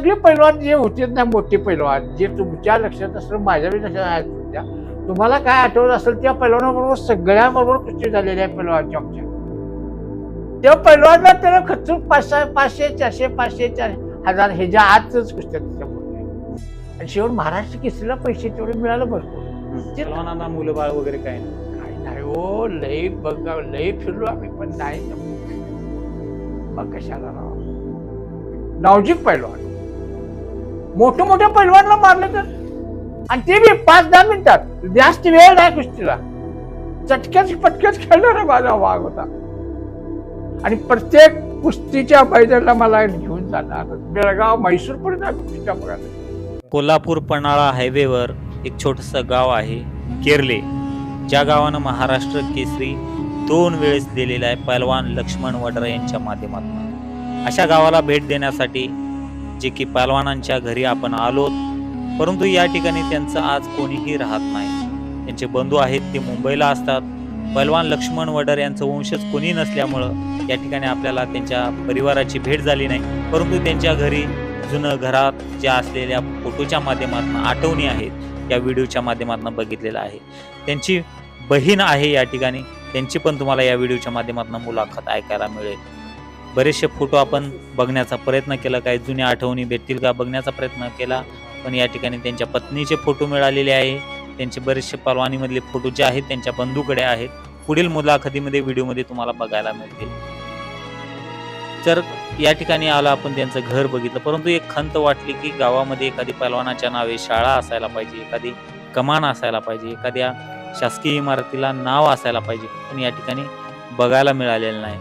सगळे पैलवान जे होते ना मोठे पैलवान जे तुमच्या लक्षात असेल माझ्या बी लक्षात आहेत सध्या तुम्हाला काय आठवत असेल त्या पैलवानाबरोबर सगळ्याबरोबर कुस्ती झालेल्या आहे पैलवानच्या आमच्या त्या पैलवानला त्याला खर्च पाचशे पाचशे चारशे पाचशे चार हजार ह्याच्या आतच कुस्त्या आणि शेवट महाराष्ट्र केसरीला पैसे तेवढे मिळालं भरपूर. सर्वांना मुलं बाळ वगैरे काय नाही. काय नाही हो लई बघा लई फिरलो आम्ही पण नाही. मग कशाला राव? नावजिक पैलवान. मोठ्या मोठ्या पैलवानला मारलं तर? आणि ते बी पाच दहा मिनिटात. जास्त वेळ नाही कुस्तीला. चटक्याच पटक्याच खेळणारा माझा वाघ होता. आणि प्रत्येक कुस्तीच्या मैदानाला मला घेऊन जाणार. बेळगाव म्हैसूर पर्यंत कुस्तीच्या बघायला कोल्हापूर पन्हाळा हायवेवर एक छोटंसं गाव आहे केरले. ज्या गावानं महाराष्ट्र केसरी दोन वेळेस दिलेला आहे पैलवान लक्ष्मण वडरा यांच्या माध्यमातून. अशा गावाला भेट देण्यासाठी जे की पालवानांच्या घरी आपण आलो परंतु या ठिकाणी त्यांचं आज कोणीही राहत नाही. त्यांचे बंधू आहेत ते मुंबईला असतात. पलवान लक्ष्मण वडर यांचं वंशज कोणी नसल्यामुळं या ठिकाणी आपल्याला त्यांच्या परिवाराची भेट झाली नाही. परंतु त्यांच्या घरी जुनं घरात ज्या असलेल्या फोटोच्या माध्यमातून आठवणी आहेत या व्हिडिओच्या माध्यमातून बघितलेलं आहे त्यांची बहीण आहे या ठिकाणी. त्यांची पण तुम्हाला या व्हिडिओच्या माध्यमातून मुलाखत ऐकायला मिळेल. बरेचसे फोटो आपण बघण्याचा प्रयत्न केला काही जुन्या आठवणी भेटतील का बघण्याचा प्रयत्न केला पण या ठिकाणी त्यांच्या पत्नीचे फोटो मिळालेले आहे. त्यांचे बरेचसे परवानीमधले फोटो जे आहेत त्यांच्या बंधूकडे आहेत. पुढील मुलाखतीमध्ये व्हिडिओमध्ये तुम्हाला बघायला मिळतील. तर या ठिकाणी आलं आपण त्यांचं घर बघितलं परंतु एक खंत वाटली की गावामध्ये एखादी पैलवानाच्या नावे शाळा असायला पाहिजे एखादी कमान असायला पाहिजे एखाद्या शासकीय इमारतीला नाव असायला पाहिजे पण या ठिकाणी बघायला मिळालेलं नाही.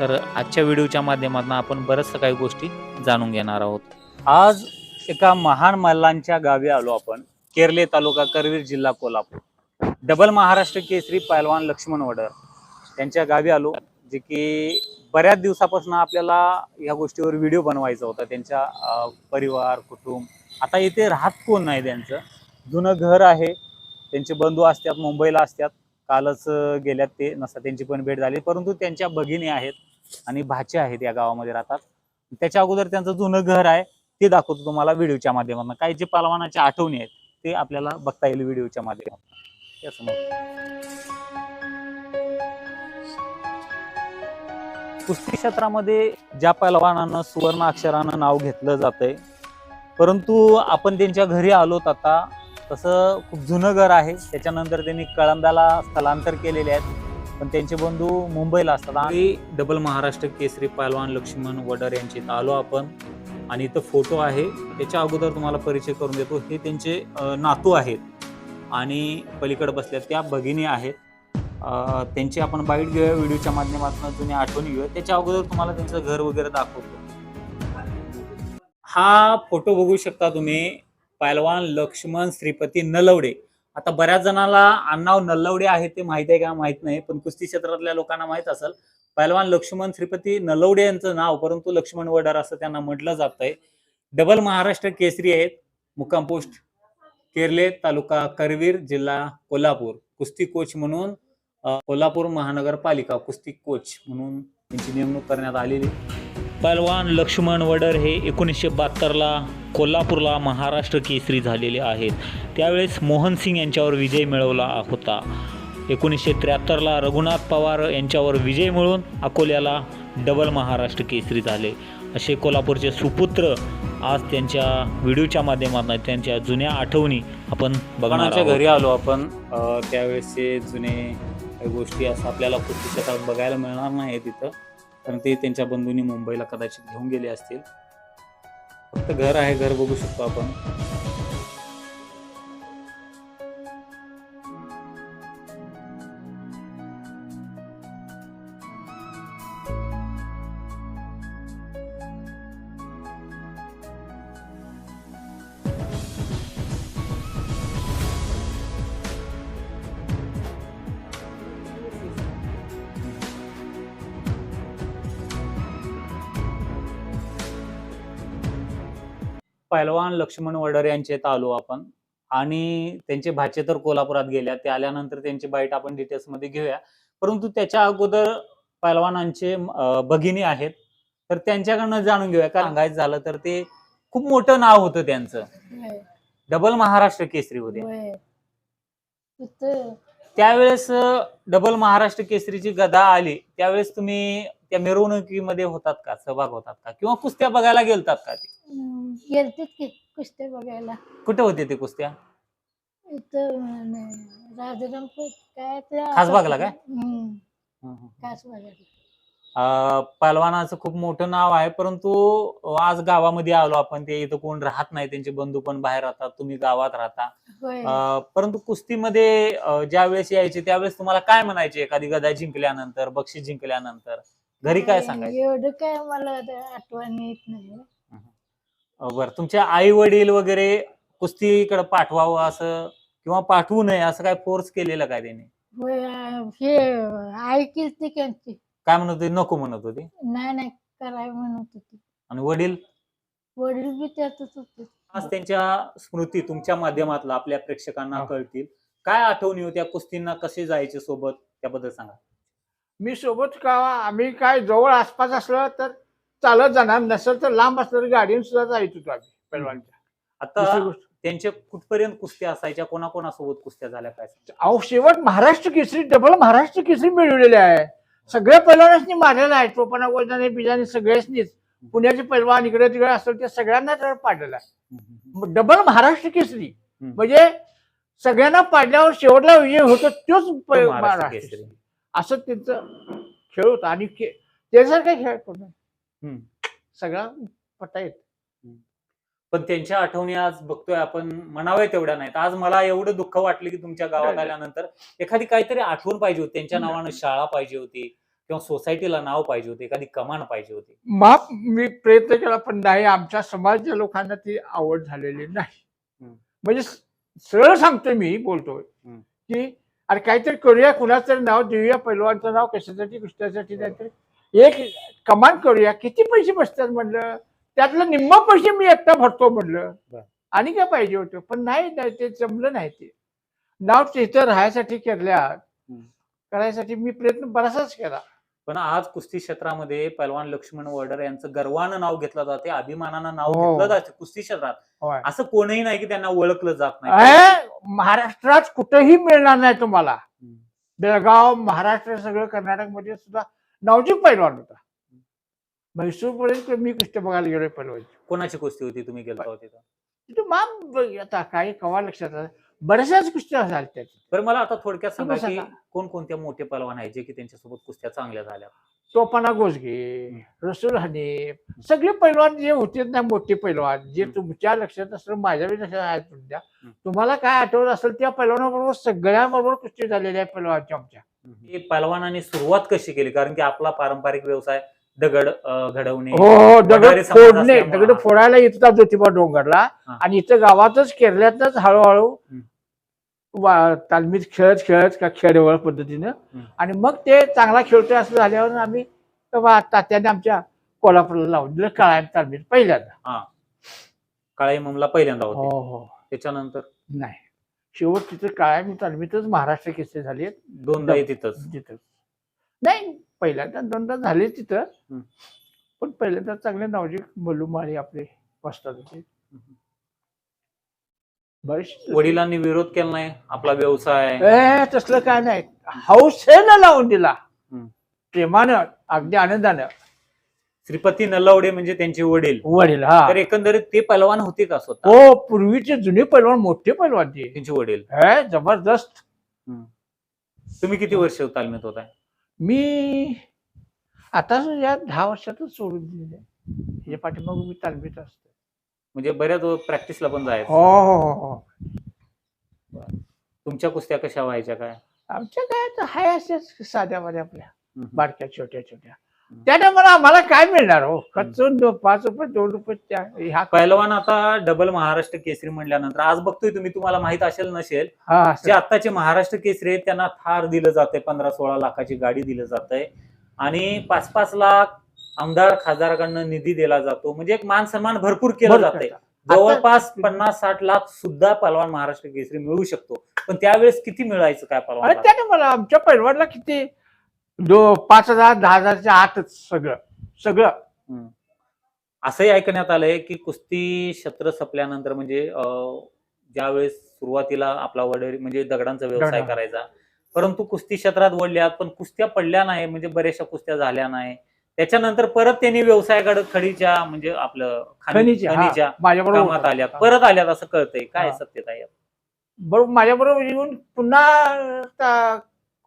तर आजच्या व्हिडिओच्या माध्यमातून आपण बऱ्याचशा काही गोष्टी जाणून घेणार आहोत. आज एका महान मल्लांच्या गावी आलो आपण केरले तालुका करवीर जिल्हा कोल्हापूर. डबल महाराष्ट्र केसरी पैलवान लक्ष्मण वडर त्यांच्या गावी आलो जे की बऱ्याच दिवसापासून आपल्याला या गोष्टीवर व्हिडिओ बनवायचा होता. त्यांच्या परिवार कुटुंब. आता इथे राहत कोण नाही त्यांचं? जुनं घर आहे. त्यांचे बंधू असतात मुंबईला असतात. कालच गेल्यात ते नसतात त्यांची पण भेट झाली. परंतु त्यांच्या भगिनी आहेत. आणि भाचे आहेत या गावामध्ये राहतात. त्याच्या अगोदर त्यांचं जुनं घर आहे ते दाखवतो तुम्हाला व्हिडिओच्या माध्यमातून. काही जे पलवानाच्या आठवणी आहेत ते आपल्याला बघता येईल व्हिडिओच्या माध्यमातून. त्यासमोर कुस्ती क्षेत्रामध्ये ज्या पलवानानं सुवर्ण अक्षरानं नाव घेतलं जातंय परंतु आपण त्यांच्या घरी आलोत आता तसं खूप जुनं घर आहे. त्याच्यानंतर त्यांनी कळंदाला स्थलांतर केलेले आहेत. पण त्यांचे बंधू मुंबईला असतात. आणि डबल महाराष्ट्र केसरी पहलवान लक्ष्मण वडर यांचे इथं आलो आपण. आणि इथं फोटो आहे. त्याच्या अगोदर तुम्हाला परिचय करून देतो. हे त्यांचे नातू आहेत. आणि पलीकडे बसल्या त्या भगिनी आहेत. त्यांची आपण बाईट घेऊया व्हिडिओच्या माध्यमातून जुन्या आठवणी घेऊया. त्याच्या अगोदर तुम्हाला त्यांचं घर वगैरे दाखवतो. हा फोटो बघू शकता तुम्ही. पैलवान लक्ष्मण श्रीपती नलवडे. आता बऱ्याच जणाला अण्णाव नल्लवडे आहे ते माहीत आहे का? माहीत नाही. पण कुस्ती क्षेत्रातल्या लोकांना माहीत असेल पहिलवान लक्ष्मण श्रीपती नलवडे यांचं नाव परंतु लक्ष्मण वडार असं त्यांना म्हटलं जात आहे डबल महाराष्ट्र केसरी आहेत मुक्काम पोस्ट केरले तालुका करवीर जिल्हा कोल्हापूर. कुस्ती कोच म्हणून कोल्हापूर महानगरपालिका कुस्ती कोच म्हणून त्यांची नेमणूक करण्यात आलेली. पैलवान लक्ष्मण वडर हे एकोणीसशे बहात्तरला कोल्हापूरला महाराष्ट्र केसरी झालेले आहेत. त्यावेळेस मोहन सिंग यांच्यावर विजय मिळवला होता. एकोणीसशे त्र्याहत्तरला रघुनाथ पवार यांच्यावर विजय मिळवून अकोल्याला डबल महाराष्ट्र केसरी झाले. असे कोल्हापूरचे सुपुत्र आज त्यांच्या व्हिडिओच्या माध्यमातून त्यांच्या जुन्या आठवणी आपण बघण्याच्या. घरी आलो आपण. त्यावेळेसचे जुने गोष्टी असं आपल्याला कुस्ती क्षेत्रात बघायला मिळणार नाही तिथं. कारण ते त्यांच्या बंधूंनी मुंबईला कदाचित घेऊन गेले असतील. फक्त घर आहे घर बघू शकतो आपण. पैलवान लक्ष्मण वडर यांच्या आलो आपण. आणि त्यांचे भाचे तर कोल्हापुरात गेल्या ते आल्यानंतर त्यांची बाईट आपण डिटेल्समध्ये घेऊया. परंतु त्याच्या अगोदर पैलवानांचे भगिनी आहेत. तर त्यांच्याकडनं जाणून घेऊया. का सांगायचं झालं तर ते खूप मोठं नाव होतं त्यांचं. डबल महाराष्ट्र केसरी होते. त्यावेळेस डबल महाराष्ट्र केसरीची गदा आली. त्यावेळेस तुम्ही त्या मिरवणुकीमध्ये होतात का? सहभाग होतात का? किंवा कुस्त्या बघायला गेलतात का ते? गेलतीत की कुस्त्या बघायला. कुठे होते ते कुस्त्या? इथं अं, राजारामपूर. काय ते खासबागला काय? हम्म, खासबागला अं, पहलवानाचं खूप मोठं नाव आहे परंतु आज गावामध्ये आलो आपण ते इथं कोण राहत नाही त्यांचे बंधू पण बाहेर राहतात तुम्ही गावात राहता. होय. अं, परंतु कुस्तीमध्ये अं, ज्या वेळेस यायचे त्यावेळेस तुम्हाला काय म्हणायचे एखादी गदा जिंकल्यानंतर बक्षीस जिंकल्यानंतर? घरी काय सांगायचे? एवढं काय मला आता आठवण येत नाही. बरं. तुमच्या आई वडील वगैरे कुस्तीकडे पाठवावं असं किंवा पाठवू नये असं काय फोर्स केलेलं काय त्यांनी? होय अं, हे ऐकील ती त्यांची. काय म्हणत होते? नको म्हणत होते? नाही नाही कराय म्हणत होती. आणि वडील? वडील बी त्यातच होते. आज त्यांच्या स्मृती तुमच्या माध्यमातला आपल्या प्रेक्षकांना हा. कळतील. काय आठवणी होत्या कुस्तींना? कसे जायचे सोबत? त्याबद्दल सांगा. मी सोबत का आम्ही काय जवळ आसपास असलं तर चालत जाणार. नसेल तर लांब असलं तर गाडीने सुद्धा जायच होतो आम्ही पैलवानच्या. दुसरी आता गोष्ट त्यांच्या कुठपर्यंत कुस्त्या असायच्या? कोणाकोणासोबत कुस्त्या झाल्या? काय? अहो शेवट महाराष्ट्र केसरी डबल महाराष्ट्र केसरी मिळवलेले आहे. सगळ्या पैलवानांनी मारलेला आहे टोपणा गोजाने बिजाने सगळ्याच पुण्याचे पैलवान इकडे तिकडे असेल त्या सगळ्यांना तर पाडलेला आहे. डबल महाराष्ट्र केसरी हम्म. म्हणजे सगळ्यांना पाडल्यावर शेवटला विजय होतो तोच तो पै- महाराष्ट्र महाराष्ट्र केसरी. असं त्यांचं खेळ होता. आणि खे- त्याच्यासारखा खेळ कोण नाही. हम्म. सगळा पट्टा येत पण त्यांच्या आठवणी आज बघतोय आपण म्हणावे तेवढ्या नाहीत आज मला एवढं दुःख वाटलं की तुमच्या गावात. आल्यानंतर एखादी काहीतरी आठवण पाहिजे होती त्यांच्या नावानं शाळा पाहिजे होती किंवा सोसायटीला नाव पाहिजे होते एखादी कमान पाहिजे होती माप मी प्रयत्न केला पण नाही आमच्या समाजाच्या लोकांना ती आवड झालेली नाही. म्हणजे सरळ सांगतोय मी बोलतोय. की अरे काहीतरी करूया कुणाचं नाव देऊया पैलवानचं नाव कशासाठी कुस्त्यासाठी नाहीतर एक कमान करूया किती पैसे बसतात म्हणलं? त्यातलं निम्म पैसे मी एकटा भरतो म्हणलं. आणि काय पाहिजे होतं? पण नाही ते जमलं नाही ते. नाव तिथं राहायसाठी केल्या हम्म. करायसाठी मी प्रयत्न बराचसाच केला. पण आज कुस्ती क्षेत्रामध्ये पैलवान लक्ष्मण वर्डर यांचं गर्वानं नाव घेतलं जाते अभिमानानं नाव हो. घेतलं जाते कुस्ती क्षेत्रात. असं कोणीही नाही की त्यांना ओळखलं जात नाही. महाराष्ट्रात कुठेही मिळणार नाही तुम्हाला. बेळगाव महाराष्ट्र सगळं कर्नाटकमध्ये सुद्धा नवजीत पैलवान होता. म्हैसूर पर्यंत मी कुस्ती बघायला गेलोय पैलवान कोणाची कुस्ती होती? तुम्ही होते तिथं? माप आता काही कवा लक्षात आलं बऱ्याचशाच कुस्त्या झाल्या त्याच्या बरं मला आता थोडक्यात सांगा तुम्ही की सांगा. कोणकोणत्या मोठे पैलवान आहेत जे की त्यांच्यासोबत कुस्त्या चांगल्या झाल्या? टोपाना गोसगे रसूल हने सगळे पैलवान जे होते ना मोठे पैलवान जे हम्म. तुमच्या लक्षात असेल माझ्या बी लक्षात आहेत तुमच्या. हम्म. तुम्हाला काय आठवत असेल त्या पैलवानाबरोबर सगळ्याबरोबर कुस्ती झालेल्या आहे पैलवानच्या आमच्या. हे पैलवानांनी सुरुवात कशी केली? कारण की आपला पारंपरिक व्यवसाय दगड घडवणे हो हो दगड वडारी समाज फोडणे. दगड फोडायला येतात ज्योतिबा डोंगरला. हा. आणि इथं गावातच केरल्यातच हळूहळू तालमीत खेळत खेळत का खेळवळ पद्धतीनं. आणि मग ते चांगला खेळतोय असं झाल्यावर आम्ही तात्याने आमच्या कोल्हापूरला लावून दिलं कळाय तालमीत पहिल्यांदा. काळाई ममला पहिल्यांदा होते. हो हो. त्याच्यानंतर? नाही. शेवट तिथं कायम तालमीतच महाराष्ट्र केसरी झाली दोनदा तिथंच. तिथं नाही पहिल्यांदा दोनदा झाले तिथं. पण पहिल्यांदा चांगले नावजी मल्लूमाळी आपले वाजतात होते बरेच वडिलांनी विरोध केला नाही आपला व्यवसाय ए तसलं काय नाही. हौसेनं लावून दिला. प्रेमानं अगदी आनंदानं. श्रीपती नल्लावडे म्हणजे त्यांचे वडील. वडील हा. तर एकंदरीत ते पैलवान होते का स्वतः? हो पूर्वीचे जुने पैलवान मोठे पैलवान ते. त्यांचे वडील. हे जबरदस्त. तुम्ही किती वर्ष तालमीत होताय? मी आता या दहा वर्षातच सोडून दिले याच्या पाठीमाग मी तालमीत असतो म्हणजे बऱ्याच प्रॅक्टिसला पण जायचं. हो हो हो हो. तुमच्या कुस्त्या कशा व्हायच्या काय? आमच्या काय तर हाय अशाच साध्या मध्ये आपल्या. हम्म. बारक्या छोट्या छोट्या. त्या टायमाला आम्हाला काय मिळणार हो? खर्चून दो- पाच रुपये दोन रुपये त्या ह्या पैलवान आता डबल महाराष्ट्र केसरी म्हणल्यानंतर आज बघतोय तुम्ही तुम्हाला माहीत असेल नसेल हा जे आत्ताचे महाराष्ट्र केसरी आहेत त्यांना थार दिलं जाते पंधरा सोळा लाखाची गाडी दिलं जात आहे आणि पाच पाच लाख आमदार खासदाराकडनं निधी दिला जातो. म्हणजे एक मान सन्मान भरपूर केलं जाते? जवळपास पन्नास साठ लाख सुद्धा पलवान महाराष्ट्र केसरी मिळू शकतो. पण त्यावेळेस किती मिळायचं काय पलवान त्या टायमाला आमच्या पैलवानला किती? दो पाच हजार दहा हजारच्या आतच सगळं सगळं असंही ऐकण्यात आलंय की कुस्ती क्षेत्र संपल्यानंतर म्हणजे अं, ज्यावेळेस सुरुवातीला आपला वडील म्हणजे दगडांचा व्यवसाय दगडा. करायचा परंतु कुस्ती क्षेत्रात वळल्यात पण कुस्त्या पडल्या नाही म्हणजे बऱ्याचशा कुस्त्या झाल्या नाही त्याच्यानंतर परत त्यांनी व्यवसायाकडे खडीच्या म्हणजे आपलं खाणी- खनिजा माझ्याबरोबर कामात होता. आल्यात परत आल्यात असं कळतंय काय हा. सत्यता यात? बरोबर माझ्याबरोबर येऊन पुन्हा त्या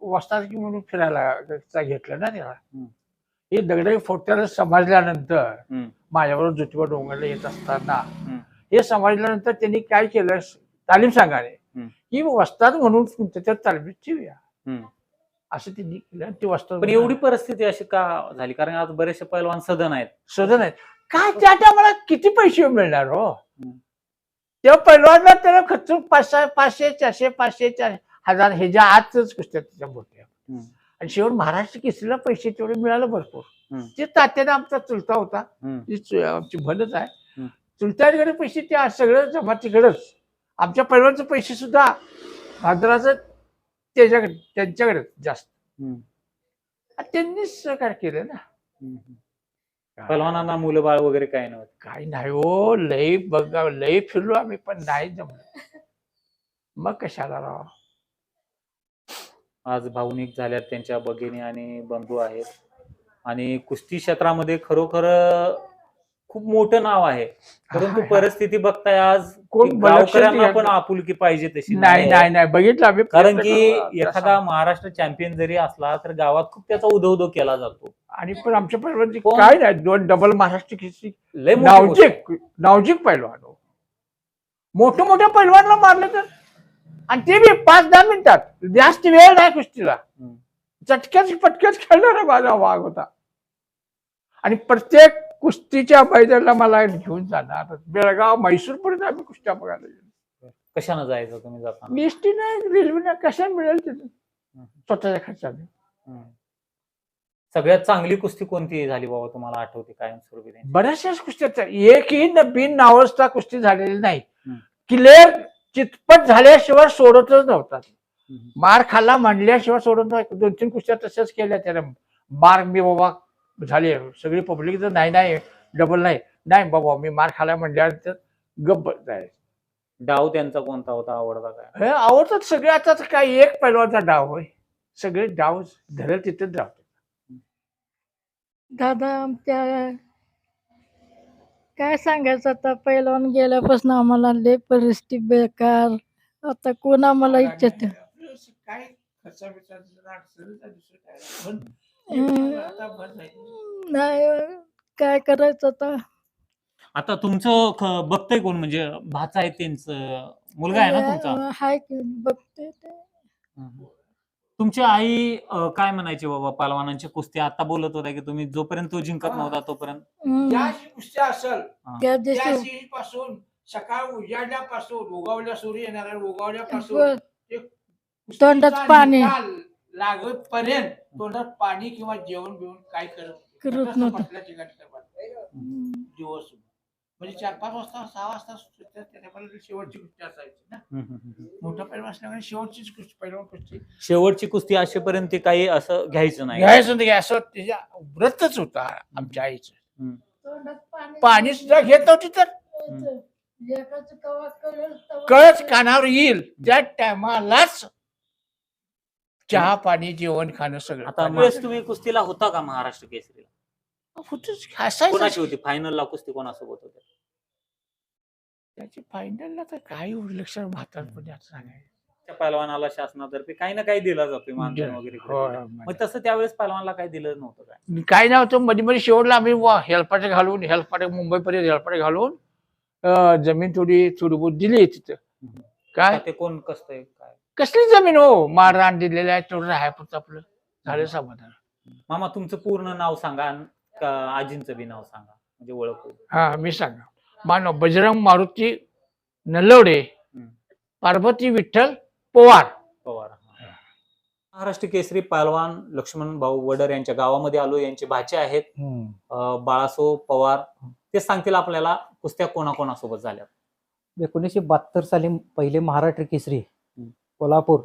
वस्ताद म्हणून फिरायला घेतलं ना त्याला. हे दगड फोट्याला समजल्यानंतर. माझ्याबरोबर ज्योतिबा डोंगरला येत असताना. हे समजल्यानंतर त्यांनी काय केलं तालीम सांगाने. की वस्ताद म्हणून त्याच्या तालमीत ठेवूया. असं त्यांनी केलं ते वस्ताद पण एवढी परिस्थिती अशी का झाली कारण आज बरेचसे पैलवान सदन आहेत सदन आहे काय त्या टायमाला किती पैसे मिळणार हो. तेव्हा पहिल्यांदा त्याला खर्च पाचशे पाचशे चारशे पाचशे चार हजार ह्याच्या आतच कुस्त्या त्याच्या मोठ्या. आणि शेवट महाराष्ट्र केसरीला पैसे तेवढे मिळाले भरपूर. ते तात्याने आमचा चुलता होता. ती आमची भलच आहे. चुलत्याकडे पैसे त्या सगळं जमातीकडेच आमच्या पैलवानचे पैसे सुद्धा भाद्राचं त्याच्याकडे त्यांच्याकडे जास्त त्यांनीच सहकार केलं ना. पैलवानांना मुलं बाळ वगैरे काय नव्हतं काही नाही हो लय बघा लय फिरलो आम्ही पण नाही जमलं मग कशाला राव आज भावनिक झाल्यात त्यांच्या भगिनी आणि बंधू आहेत आणि कुस्ती क्षेत्रामध्ये खरोखर खूप मोठं नाव आहे परंतु हा, हा. परिस्थिती बघताय आज कोण गावकऱ्यांना पण. आपुलकी पाहिजे तशी नाही. नाही नाही बघितलं कारण की करू. एखादा महाराष्ट्र चॅम्पियन जरी असला तर गावात खूप त्याचा उदो उदो केला जातो आणि पण आमच्या कोण? काय नाही दोन डबल महाराष्ट्र आहे. नावजिक नावजिक पैलवान हो. मोठ्या मोठ्या पैलवानला मारलं तर आणि ते बी पाच दहा मिनिटात. जास्त वेळ नाही कुस्तीला. चटक्याच पटक्याच खेळणारा माझा वाघ होता. आणि प्रत्येक कुस्तीच्या मैदानाला मला घेऊन जाणार. बेळगाव म्हैसूर पर्यंत आम्ही कुस्त्या बघायला गेलो. कशानं जायचं तुम्ही जाताना? मी एसटी नाही रेल्वेने कशा मिळेल तिथे स्वतःच्या खर्चाने. सगळ्यात चांगली कुस्ती कोणती झाली बाबा तुम्हाला आठवते कायमस्वरूपी? बऱ्याचशाच कुस्त्या एकही बिन नावस्ता कुस्ती झालेली नाही. क्लिअर चितपट झाल्याशिवाय सोडतच नव्हतात. हम्म. मार खाल्ला म्हणल्याशिवाय सोडत नव्हतं. दोन तीन कुस्त्या तशाच केल्या त्याने. मार मी बाबा झाले. सगळी पब्लिक तर नाही नाही डबल नाही. नाही बाबा मी मार खाल्ला म्हणल्यानंतर गप्प जाय डाव त्यांचा कोणता होता? आवडता काय? हे आवडतात सगळे. आता काय एक पैलवानचा डाव होय सगळे डाव धरेल तिथेच धावतात दादा आमच्या काय सांगायचं आता पहिलवान गेल्यापासून आम्हाला लय परिस्थिती बेकार आता कोण आम्हाला इच्छित काय खर्चा बिर्चा अडचण झाली, दुसरं काय. पण हम्म. आता बंद झाली. नाही काय करायचं आता आता तुमचं ख- बघतंय कोण म्हणजे भाचा आहे त्यांचं मुलगा आहे ना तुमचा हाय की बघते ते हम्म. तुमची आई अं, काय म्हणायची बाबा पालवानांची कुस्ती आता बोलत होता की तुम्ही जोपर्यंत तो जिंकत. नव्हता तोपर्यंत हम्म. ज्या कुस्त्या असल त्या त्या दिवशी सकाळ उजाडल्यापासून उगवल्या सूर्य येणार आहे, उगवल्यापासून ते तोंडात कुस्तीचा पाणी. निकाल लागेपर्यंत तोंडात पाणी किंवा जेवण बिवण काय करत करत नव्हतं. दिवस म्हणजे चार पाच वाजता सहा वाजता सुटतात, त्या टायमाला शेवटची कुस्ती असायची ना. मोठं पैलवान असल्यामुळे शेवटचीच कुस्ती पहिलवान कुस्ती शेवटची कुस्ती असेपर्यंत काही असं घ्यायचं नाही. घ्यायचं नाही असं त्याच्या व्रतच होता आमच्या आईचं. तोंडात पाणी सुद्धा घेत नव्हती तर. कळच. कानावर येईल. त्या टायमालाच चहा पाणी जेवण खाणं सगळं. आता वेळेस तुम्ही कुस्तीला होता का महाराष्ट्र केसरीला? होतच असायचं. होती? फायनलला कुस्ती कोणासोबत होती? त्याची फायनलला तर काही लक्षण म्हातारपणे आता सांगायचं. त्या पहलवानाला शासनातर्फे काही ना काही दिला जातोय मानधन वगैरे हो. मग तसं त्यावेळेस पहलवानला काही दिलं नव्हतं काय? काय नव्हतं मध्ये मध्ये शेवटला आम्ही हेल्पाटे घालून हेल्पाटे मुंबईपर्यंत हेल्पाटे घालून अं, जमीन थोडी थोडी दिली तिथं. काय? आता ते कोण कसतंय काय? कसली जमीन हो? माररान दिलेलं आहे तेवढं आहे पुरतं आपलं. झालं समाधान. मामा तुमचं पूर्ण नाव सांगा आणि आजींचं बी नाव सांगा म्हणजे ओळख. होईल. हा मी सांगा मानव बजरंग मारुती नलवडे. पार्वती विठ्ठल पवार पवार. महाराष्ट्र केसरी पहलवान लक्ष्मण भाऊ वडर यांच्या गावामध्ये आलो यांचे भाचे आहेत अं, बाळासो पवार ते सांगतील आपल्याला कुस्त्या कोणाकोणासोबत झाल्या एकोणीसशे बहात्तर साली पहिले महाराष्ट्र केसरी हम्म. कोल्हापूर.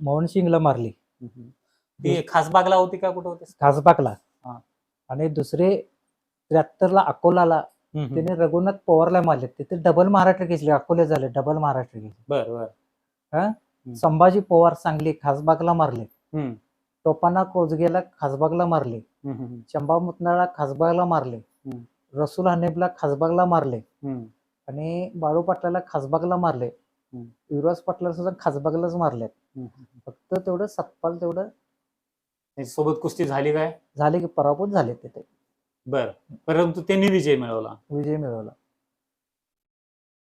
मोहनसिंगला मारली ती खासबागला होती का कुठं होती खासबागला हा. आणि दुसरे त्र्याहत्तरला अकोलाला. त्याने रघुनाथ पवारला मारले तिथे डबल महाराष्ट्र केसरी अकोले झाले डबल महाराष्ट्र बर संभाजी पवार सांगली खासबागला मारले. टोपाना कोजगेला खासबागला मारले. चंबा मुतनाळा खासबागला मारले. रसूल हनेबला खासबागला मारले. आणि बाळू पाटलाला खासबागला मारले. युवराज पाटला सुद्धा खासबागलाच मारले. फक्त तेवढं सतपाल तेवढं त्यांच्यासोबत कुस्ती झाली काय? झाले की पराभूत झाले तिथे बर. परंतु त्यांनी विजय मिळवला. विजय मिळवला.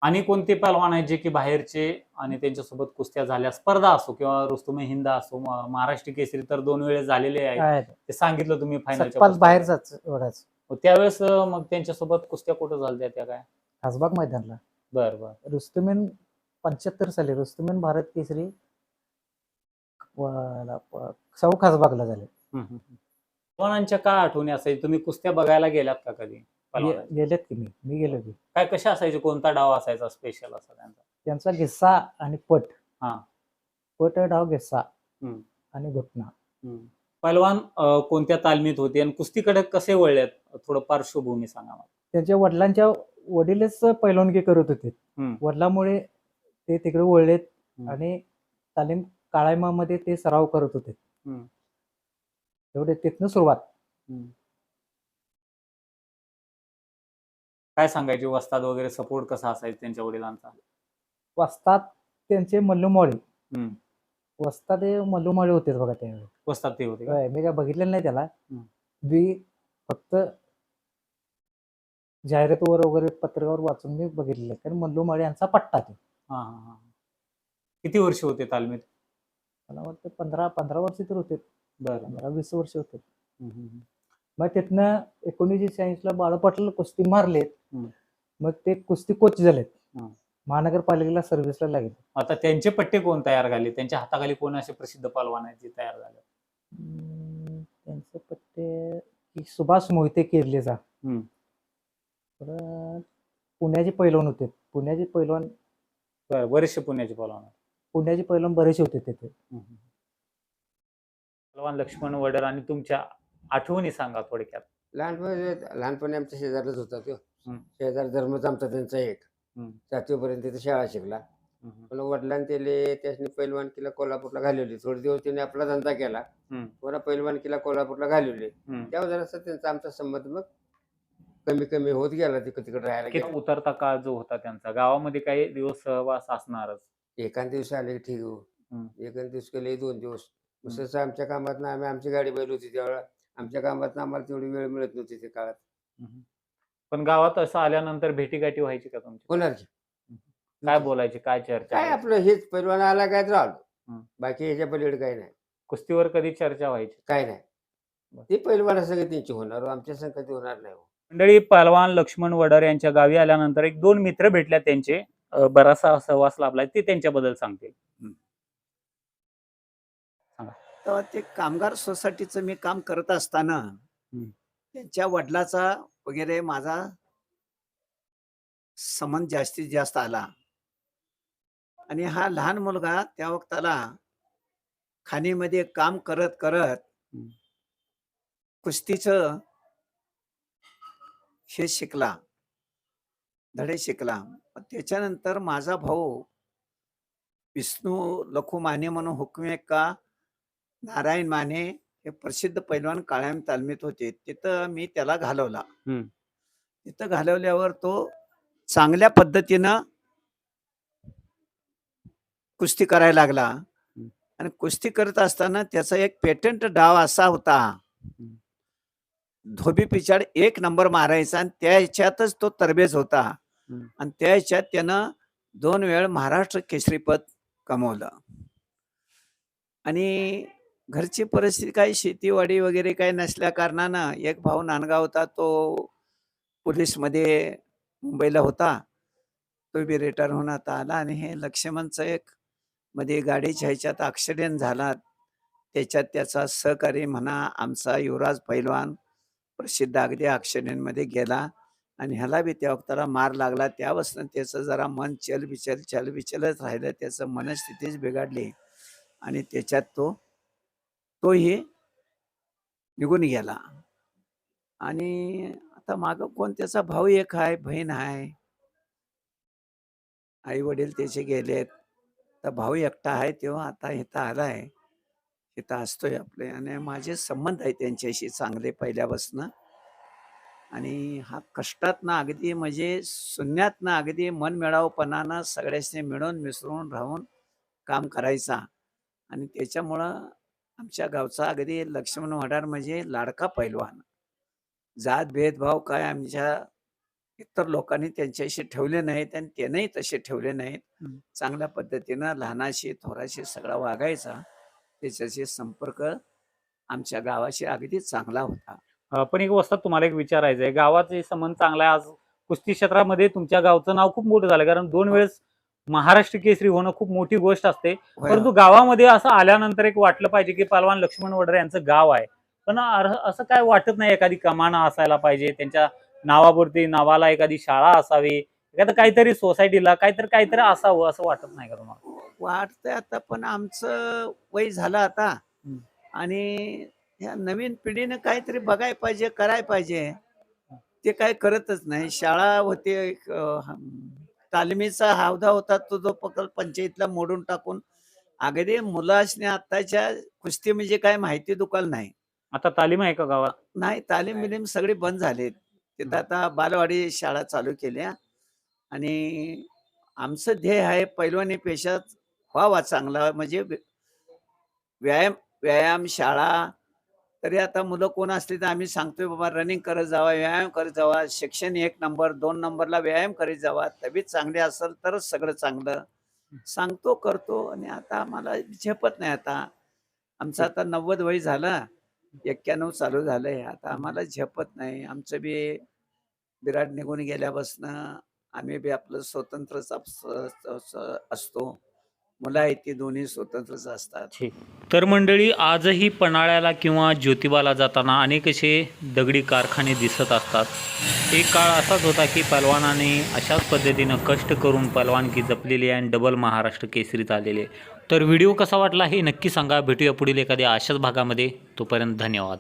आणि कोणते पहलवान आहेत जे की बाहेरचे आणि त्यांच्यासोबत कुस्त्या झाल्या स्पर्धा असो किंवा रुस्तुमे हिंदा असो म- महाराष्ट्र केसरी तर दोन वेळेस झालेले आहे काय ते. सांगितलं तुम्ही फायनल बाहेरचाच एवढाच. त्यावेळेस अं, मग त्यांच्यासोबत कुस्त्या कुठं झाल्या त्या काय? खासबाग मैदानला. बर बर. रुस्तुमेन पंच्याहत्तर साली रुस्तुमेन भारत केसरी व- ला- प- सौ खासबागला झाले. हम्म, हम्म, हम्म. पहलवानांच्या काय आठवणी असायची तुम्ही कुस्त्या बघायला गेलात का कधी? गेलेत की मी? मी गेलो की. काय कशा असायचे कोणता डाव असायचा स्पेशल असा त्यांचा? त्यांचा गिस्सा आणि पट. हा. पट डाव गिस्सा हम्म. आणि घुटना. हम्म. पहलवान अं, कोणत्या तालमीत होते आणि कुस्तीकडे कसे वळलेत? थोडं पार्श्वभूमी सांगा मला. त्यांच्या वडिलांच्या वडीलच पैलवानगी करत होते. हम्म. वडिलामुळे ते तिकडे वळलेत हम्म. आणि तालीम काळायमामध्ये ते सराव करत होते. हम्म. एवढे तिथनं सुरुवात. काय सांगायचे? वस्ताद वगैरे सपोर्ट कसा असायचा त्यांच्या वडिलांचा? वस्तात त्यांचे मल्लुमाळी हम्म. वस्तात हे मल्लुमाळी होते बघा त्यावेळी. वस्ताद ते होते का? होय, मी काय बघितलेलं नाही त्याला. हम्म. मी फक्त जाहिरातीवर वगैरे पत्रकावर वाचून मी बघितलेलं आहे. कारण मल्लुमाळी यांचा पट्टा ते. हा हा हा. किती वर्ष होते तालमीत? मला वाटतं पंधरा पंधरा वर्ष तर होते. बरं वीस वर्ष होते मग तिथनं एकोणीसशे शहाऐंशीला बाळा पाटील कुस्ती मारलेत. मग ते कुस्ती कोच झालेत. महानगरपालिकेला सर्व्हिसला लागले. आता त्यांचे पट्टे कोण तयार झाले? त्यांच्या हाताखाली कोण असे प्रसिद्ध पहलवान आहेत जे तयार झाले? त्यांचे पट्टे सुभाष मोहिते केरलेचा. पुण्याचे पैलवान होते. पुण्याचे पैलवान बरं बरेचसे पुण्याचे पहलवान आहेत. पुण्याचे पैलवान बरेचसे होते तिथे. पहलवान लक्ष्मण वडर आणि तुमच्या आठवणी सांगा थोडक्यात. लहानपणी लहानपणी आमच्या शेजारच होता तो. हम्म. शेजार धर्मच आमचा त्यांचा एक. हम्म. सातवीपर्यंत तिथे शाळा शिकला. हम्म, पण वडिलांनी त्याले त्याने पैलवानकीला कोल्हापूरला घालवली. थोडे दिवस त्याने आपला धंदा केला. हम्म. पुन्हा पैलवानकीला कोल्हापूरला घालवली. हम्म. तेव्हा जरासा त्यांचा आमचा संबंध मग कमी कमी होत गेला तिकडे तिकडे राहायला किती गेला. उतरता काळ जो होता त्यांचा? गावामध्ये काही दिवस सहवास असणारच. एखाद दिवस आले की ठीक हो. हम्म. एखाद दिवस केले दोन दिवस. तसंच आमच्या कामात आम्ही आमची गाडी बैल होती त्यावेळेला आमच्या कामात आम्हाला तेवढी वेळ मिळत नव्हती त्या काळात. हम्म. पण गावात असं आल्यानंतर भेटीगाठी व्हायची का तुमची? होणार की काय बोलायची काय चर्चा काय व्हायची? आपलं हेच पैलवान आला काय तर आलो. हम्म. बाकी ह्याच्या पलीकडे काही नाही. कुस्तीवर कधी चर्चा व्हायची? काय नाही. ते पैलवाना सगळं त्यांची होणार हो, आमच्या संघ कधी होणार नाही हो. मंडळी पहलवान लक्ष्मण वडर यांच्या गावी आल्यानंतर एक दोन मित्र भेटल्या त्यांचे. अं, बराचसा सहवास लाभलाय. ते त्यांच्याबद्दल सांगतील. तेव्हा ते कामगार सोसायटीचं मी काम करत असताना त्यांच्या वडिलाचा वगैरे माझा संबंध जास्तीत जास्त आला. आणि हा लहान मुलगा त्या वक्ताला खाणीमध्ये काम करत करत. कुस्तीचं हे शिकला. धडे शिकला. त्याच्यानंतर माझा भाऊ विष्णू लखू माने म्हणून हुकमे का? नारायण माने हे प्रसिद्ध पैलवान काळ्याम तालमीत होते. तिथं मी त्याला घालवला. हम्म. तिथं घालवल्यावर तो चांगल्या पद्धतीनं कुस्ती करायला लागला. आणि कुस्ती करत असताना त्याचा एक पेटंट डाव असा होता. धोबी पिछाड एक नंबर मारायचा आणि त्या ह्याच्यातच तो तरबेज होता. हम्म. आणि त्या ह्याच्यात त्यानं दोन वेळ महाराष्ट्र केसरीपद कमवलं. आणि घरची परिस्थिती काही शेतीवाडी वगैरे काही नसल्या कारणानं एक भाऊ नांदगाव होता तो पोलीसमध्ये मुंबईला होता. तो बी रिटायर होऊन आता आला आणि हे लक्ष्मणचं एक मध्ये गाडीच्या ह्याच्यात ॲक्सिडेंट झाला. त्याच्यात त्याचा सहकारी म्हणा आमचा युवराज पैलवान प्रसिद्ध अगदी ॲक्सिडेंटमध्ये गेला आणि ह्याला बी त्या वक्ताला मार लागला. त्यापासून त्याचं जरा मन चलबिचल चलबिचलच राहिलं. त्याचं मनस्थितीच बिघडली आणि त्याच्यात तो तोही निघून गेला. आणि आता माग कोण त्याचा भाऊ एक आहे बहीण आहे. आई वडील त्याचे गेलेत. तर भाऊ एकटा आहे तेव्हा आता इथं आलाय. इथं असतोय आपले. आणि माझे संबंध आहे त्यांच्याशी चांगले पहिल्यापासनं. आणि हा कष्टातनं अगदी म्हणजे शून्यातनं अगदी मन मिळावपणानं सगळ्याशी मिळून मिसळून राहून काम करायचा. आणि त्याच्यामुळं आमच्या गावचा अगदी लक्ष्मण वडार म्हणजे लाडका पैलवान. जात भेदभाव काय आमच्या इतर लोकांनी त्यांच्याशी ठेवले नाहीत आणि त्यानेही तसे ठेवले नाहीत. चांगल्या पद्धतीनं लहानाशी थोराशी सगळा वागायचा. त्याच्याशी संपर्क आमच्या गावाशी अगदी चांगला होता. पण एक वस्तात तुम्हाला एक विचारायचं आहे गावाचे संबंध चांगला आहे आज कुस्ती क्षेत्रामध्ये तुमच्या गावचं नाव खूप मोठं झालं. कारण दोन वेळेस महाराष्ट्र केसरी होणं खूप मोठी गोष्ट असते. परंतु गावामध्ये असं आल्यानंतर एक वाटलं पाहिजे की पलवान लक्ष्मण वडरे यांचं गाव आहे. पण असं काय वाटत नाही एखादी कमाना असायला पाहिजे त्यांच्या नावावरती नावाला एखादी शाळा असावी एखादं काहीतरी सोसायटीला काहीतरी काहीतरी असावं असं वाटत नाही का तुम्हाला? वाटतंय आता पण आमचं वय झालं आता. आणि ह्या नवीन पिढीनं काहीतरी बघायला पाहिजे करायला पाहिजे. ते काय करतच नाही. शाळा होते तालमीचा हावदा होता तो जो पकड पंचायतला मोडून टाकून अगदी मुलासने आत्ताच्या कुस्ती म्हणजे काय माहिती दुकान नाही. आता तालीम आहे का गावात? नाही तालीम बिलीम सगळे बंद झालेत. तिथं आता बालवाडी शाळा चालू केल्या आणि आमचं ध्येय आहे पैलवानी पेशात व्हावा चांगला म्हणजे व्य- व्यायाम व्यायाम शाळा तरी आता मुलं कोण असली तर आम्ही सांगतोय बाबा रनिंग करत जावा व्यायाम करत जावा शिक्षण एक नंबर दोन नंबरला व्यायाम करीत जावा तब्येत चांगली असेल तरच सगळं चांगलं. सांगतो करतो आणि आता आम्हाला झेपत नाही आता. आमचं आता नव्वद वय झालं एक्क्याण्णव चालू झालंय. आता आम्हाला झेपत नाही. आमचं बी विराट निघून गेल्यापासनं आम्ही बी आपलं स्वतंत्रच असतो. मुलं आहेत ती दोन्ही स्वतंत्रच असतात. तर मंडळी आजही पन्हाळ्याला किंवा ज्योतिबाला जाताना अनेक असे दगडी कारखाने दिसत असतात. एक काळ असाच होता की पलवानाने अशाच पद्धतीनं कष्ट करून पलवानकी जपलेली आहे आणि डबल महाराष्ट्र केसरीत आलेले तर व्हिडिओ कसा वाटला हे नक्की सांगा. भेटूया पुढील एखाद्या अशाच भागामध्ये. तोपर्यंत धन्यवाद.